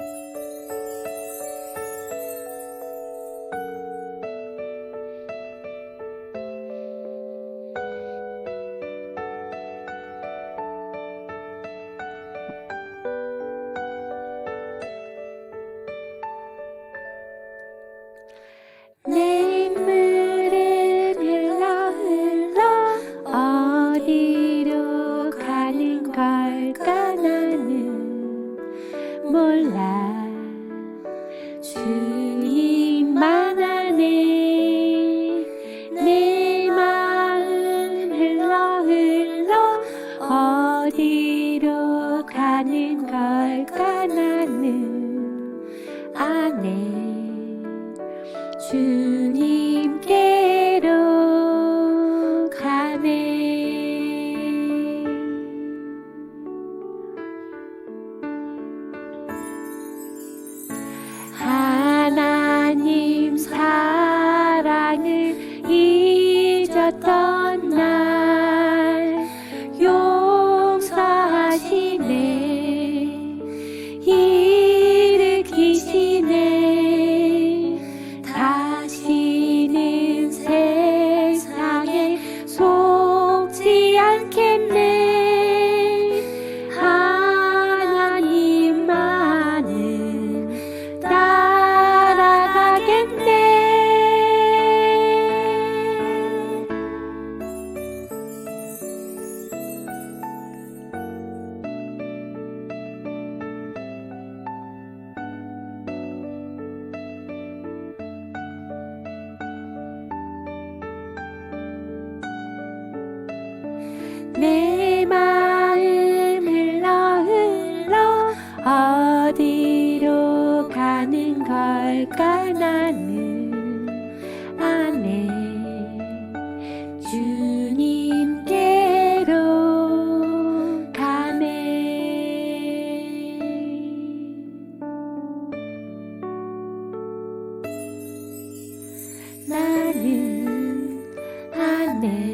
Música 가나는 안에 주님께로 가네 하나님 사랑을 잊었다. 내 마음 흘러 흘러 어디로 가는 걸까? 나는 아네 주님께로 가네 나는 아네